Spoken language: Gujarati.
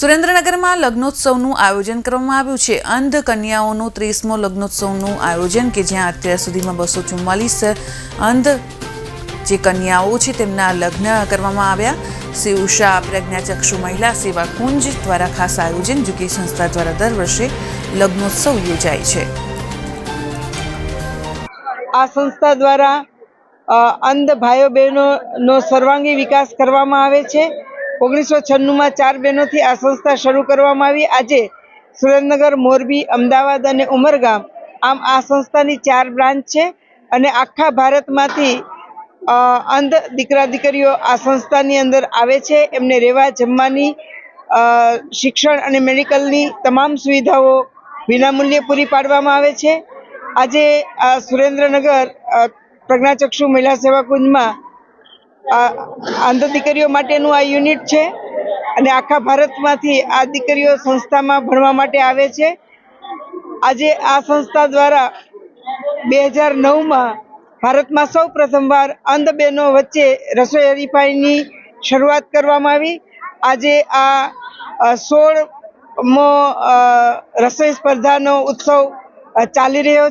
સુરેન્દ્રનગરમાં લગ્નોત્સવનું આયોજન કરવામાં આવ્યું છે. અંધ કન્યાઓનું ત્રીસમો લગ્નોત્સવનું આયોજન કે જ્યાં અત્યાર સુધીમાં બસો ચુમ્માલીસ અંધ જે કન્યાઓ છે તેમના લગ્ન કરવામાં આવ્યા. શ્રી ઉષા પ્રજ્ઞાચક્ષુ મહિલા સેવા કુંજ દ્વારા ખાસ આયોજન જુકી સંસ્થા દ્વારા દર વર્ષે લગ્નોત્સવ યોજાય છે. આ સંસ્થા દ્વારા અંધ ભાઈઓ બહેનોનો સર્વાંગી વિકાસ કરવામાં આવે છે. ઓગણીસો છન્નુંમાં ચાર બહેનોથી આ સંસ્થા શરૂ કરવામાં આવી. આજે સુરેન્દ્રનગર, મોરબી, અમદાવાદ અને ઉમરગામ આમ આ સંસ્થાની ચાર બ્રાન્ચ છે અને આખા ભારતમાંથી અંધ દીકરા દીકરીઓ આ સંસ્થાની અંદર આવે છે. એમને રહેવા, જમવાની શિક્ષણ અને મેડિકલની તમામ સુવિધાઓ વિનામૂલ્યે પૂરી પાડવામાં આવે છે. આજે સુરેન્દ્રનગર પ્રજ્ઞાચક્ષુ મહિલા સેવા કુંજમાં આ અંધ દીકરીઓ માટેનું આ યુનિટ છે અને આખા ભારતમાંથી આ દીકરીઓ સંસ્થામાં ભણવા માટે આવે છે. આજે આ સંસ્થા દ્વારા બે હજાર નવમાં ભારતમાં સૌ પ્રથમવાર અંધ બહેનો વચ્ચે રસોઈ હરીફાઈની શરૂઆત કરવામાં આવી. આજે આ સોળમો રસોઈ સ્પર્ધાનો ઉત્સવ ચાલી રહ્યો